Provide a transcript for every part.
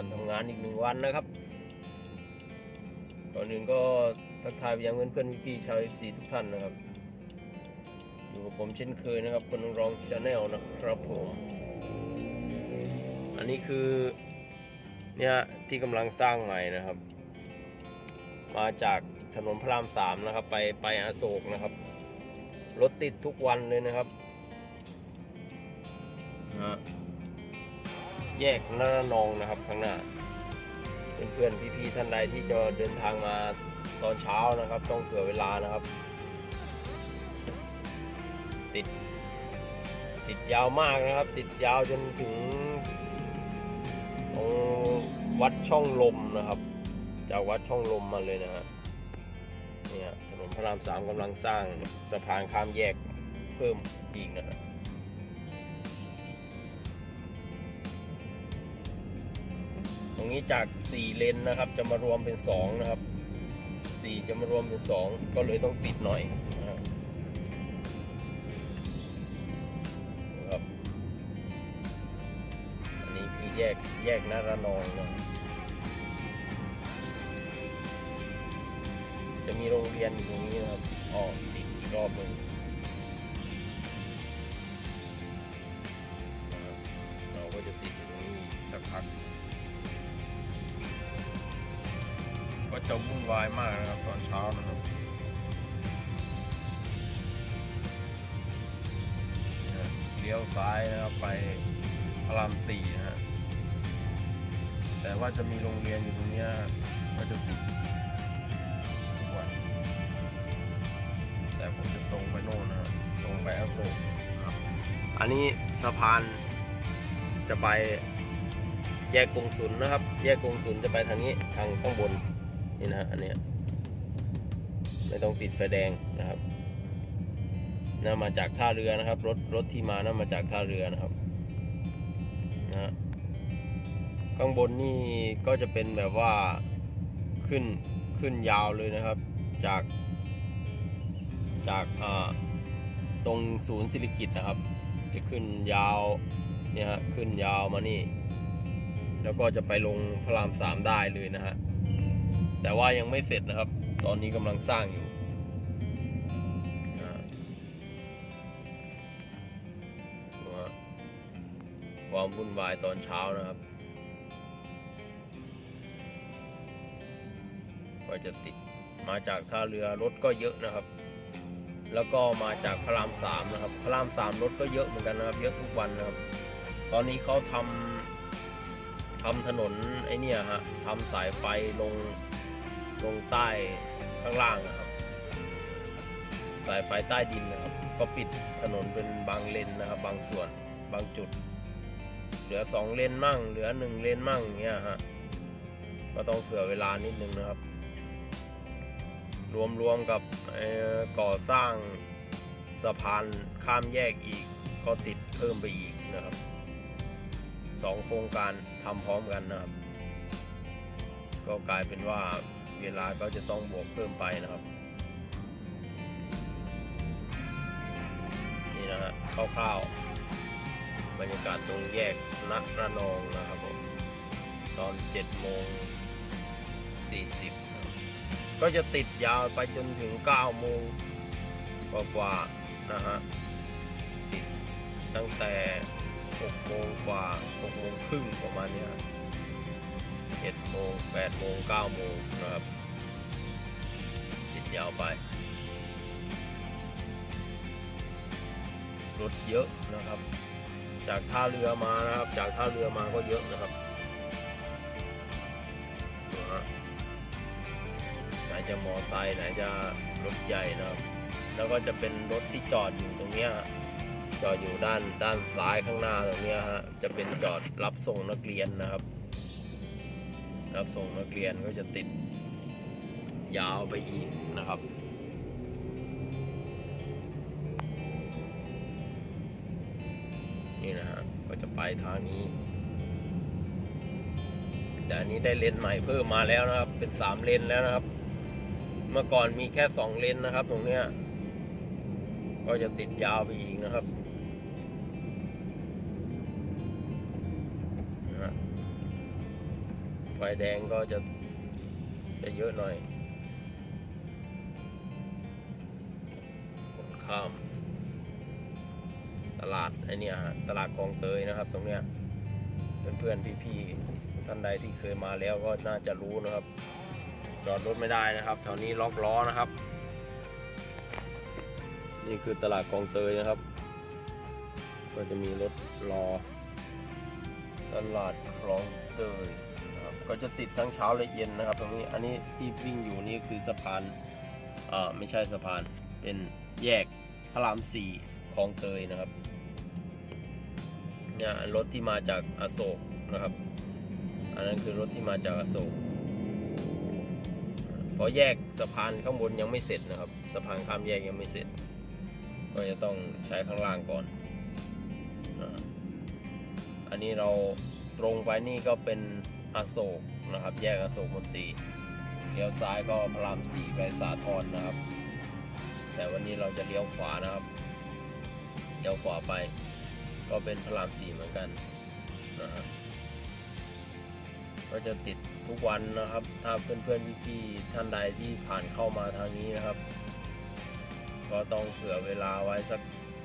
วันทำงานอีกหนึ่งวันนะครับก่อนอื่นก็ทักทายไปยังเพื่อนๆพี่ๆชาว FC ทุกท่านนะครับ อยู่กับผมเช่นเคยนะครับคนรองชาแนลนะครับผม อันนี้คือเนี่ยที่กำลังสร้างใหม่นะครับ มาจากถนนพระรามสามนะครับ ไปไปอโศกนะครับ รถติดทุกวันเลยนะครับ แยกนรนองนะครับข้างหน้า เพื่อนๆพี่ๆท่านใดที่จะเดินทางมาตอนเช้านะครับ ต้องเผื่อเวลานะครับ ติด ติดยาวมากนะครับ ติดยาวจนถึงตรงวัดช่องลมนะครับ จากวัดช่องลมมาเลยนะฮะเนี่ยถนนพระรามสามกำลังสร้างสะพานข้ามแยกเพิ่มอีกนะฮะต รงนี้จาก 4 เลนนะครับ จะมารวมเป็น 2 นะครับ 4 จะมารวมเป็น 2 ก็เลยต้องติดหน่อยนะครับอันนี้คือแยกแยกนาระนองนะจะมีโรงเรียนอยู่ตรงนี้นะครับออกติดอีกรอบหนึ่ง จะวุ่นวายมากนะครับตอนเช้านะครับเลี้ยวซ้ายนะครับไปพระรามสี่นะฮะแต่ว่าจะมีโรงเรียนอยู่ตรงนี้ก็จะติดทุกวันแต่ผมจะตรงไปโน่นนะตรงไปอโศกครับ อันนี้สะพานจะไปแยกกงสุลนะครับ แยกกงสุลจะไปทางนี้ทางข้างบน นี่นะอันเนี้ยไม่ต้องติดไฟแดงนะครับน่ามาจากท่าเรือนะครับ รถรถที่มาน่ามาจากท่าเรือนะครับนะฮะข้างบนนี่ก็จะเป็นแบบว่าขึ้นขึ้นยาวเลยนะครับ จากจากอ่าตรงศูนย์ศิริกิตนะครับ จะขึ้นยาวเนี่ยฮะขึ้นยาวมานี่ แล้วก็จะไปลงพระรามสามได้เลยนะฮะ แต่ว่ายังไม่เสร็จนะครับ ตอนนี้กำลังสร้างอยู่ความวุ่นวายตอนเช้านะครับ ก็จะติดมาจากท่าเรือรถก็เยอะนะครับ แล้วก็มาจากพระรามสามนะครับ พระรามสามรถก็เยอะเหมือนกันนะครับ เยอะทุกวันนะครับ ตอนนี้เขาทำทำถนนไอเนี่ยฮะทำสายไฟลง ลงใต้ข้างล่างนะครับ สายไฟใต้ดินนะครับ ก็ปิดถนนเป็นบางเลนนะครับ บางส่วนบางจุด เหลือสองเลนมั่ง เหลือหนึ่งเลนมั่งเงี้ยฮะก็ต้องเผื่อเวลานิดนึงนะครับ รวมๆกับก่อสร้างสะพานข้ามแยกอีก ก็ติดเพิ่มไปอีกนะครับสองโครงการทำพร้อมกันนะครับ ก็กลายเป็นว่า เวลาก็จะต้องบวกเพิ่มไปนะครับ นี่นะฮะคร่าวๆบรรยากาศตรงแยกนักระนองนะครับผมตอน7โมง40นะครับก็จะติดยาวไปจนถึง9โมงกว่าๆนะฮะติดตั้งแต่6โมงกว่า6โมงครึ่งประมาณเนี้ ยเจ็ดโมงแปดโมงเก้าโมงนะครับติดยาวไป รถเยอะนะครับ จากท่าเรือมานะครับ จากท่าเรือมาก็เยอะนะครับไหนจะมอไซค์ไหนจะรถใหญ่นะครับ แล้วก็จะเป็นรถที่จอดอยู่ตรงเนี้ยจอดอยู่ด้านด้านซ้ายข้างหน้าตรงเนี้ยฮะจะเป็นจอดรับส่งนักเรียนนะครับ รับส่งนักเรียนก็จะติดยาวไปอีกนะครับ นี่นะฮะก็จะไปทางนี้ แต่อันนี้ได้เลนใหม่เพิ่มมาแล้วนะครับ เป็นสามเลนแล้วนะครับ เมื่อก่อนมีแค่สองเลนนะครับ ตรงเนี้ยก็จะติดยาวไปอีกนะครับ ไฟแดงก็จะจะเยอะหน่อยคนข้าม ตลาดไอเนี่ยฮะตลาดคลองเตยนะครับ ตรงเนี้ยเพื่อนๆพี่ๆท่านใดที่เคยมาแล้วก็น่าจะรู้นะครับ จอดรถไม่ได้นะครับแถวนี้ล็อกล้อนะครับ นี่คือตลาดคลองเตยนะครับ ก็จะมีรถรอตลาดคลองเตย ก็จะติดทั้งเช้าและเย็นนะครับ ตรงนี้อันนี้ที่วิ่งอยู่นี่คือสะพานอ่าไม่ใช่สะพานเป็นแยกพระรามสี่คลองเตยนะครับเนี่ยรถที่มาจากอโศกนะครับ อันนั้นคือรถที่มาจากอโศกเพราะแยกสะพานข้างบนยังไม่เสร็จนะครับสะพานข้ามแยกยังไม่เสร็จ ก็จะต้องใช้ข้างล่างก่อน อันนี้เราตรงไปนี่ก็เป็น อโศกนะครับ แยกอโศกมนตรีเลี้ยวซ้ายก็พระรามสี่ไปสาทรนะครับ แต่วันนี้เราจะเลี้ยวขวานะครับเลี้ยวขวาไป ก็เป็นพระรามสี่เหมือนกันนะครับก็จะติดทุกวันนะครับ ถ้าเพื่อนๆพี่ๆท่านใดที่ผ่านเข้ามาทางนี้นะครับ ก็ต้องเผื่อเวลาไว้สัก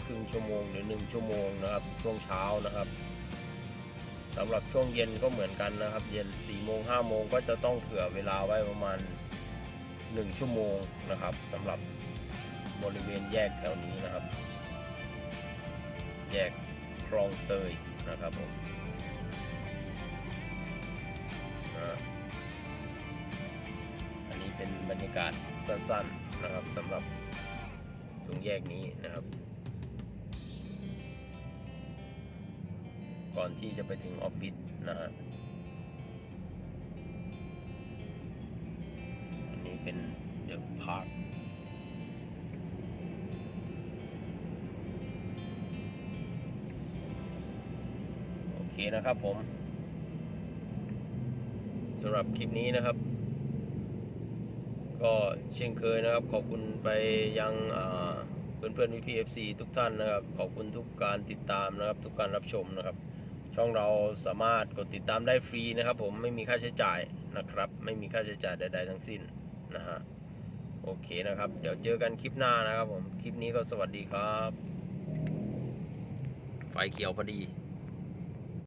ครึ่งชั่วโมงหรือหนึ่งชั่วโมงนะครับช่วงเช้านะครับ สำหรับช่วงเย็นก็เหมือนกันนะครับ เย็น4ี่โมงห้าโมงก็จะต้องเผื่อเวลาไว้ประมาณ 1 ชั่วโมงนะครับสำหรับบริเวณแยกแถวนี้นะครับ แยกคลองเตยนะครับผมอันนี้เป็นบรรยากาศสั้นๆนะครับสำหรับตรงแยกนี้นะครับ ก่อนที่จะไปถึงออฟฟิศนะฮะอันนี้เป็นเดอะพาร์คโอเคนะครับผมสำหรับคลิปนี้นะครับ ก็เช่นเคยนะครับ ขอบคุณไปยังเพื่อนเพื่อนๆพี่ๆ FC ทุกท่านนะครับ ขอบคุณทุกการติดตามนะครับ ทุกการรับชมนะครับ ช่องเราสามารถกดติดตามได้ฟรีนะครับผมไม่มีค่าใช้จ่ายนะครับ ไม่มีค่าใช้จ่ายใด ๆ ทั้งสิ้นนะฮะโอเคนะครับ เดี๋ยวเจอกันคลิปหน้านะครับผม คลิปนี้ก็สวัสดีครับ ไฟเขียวพอดี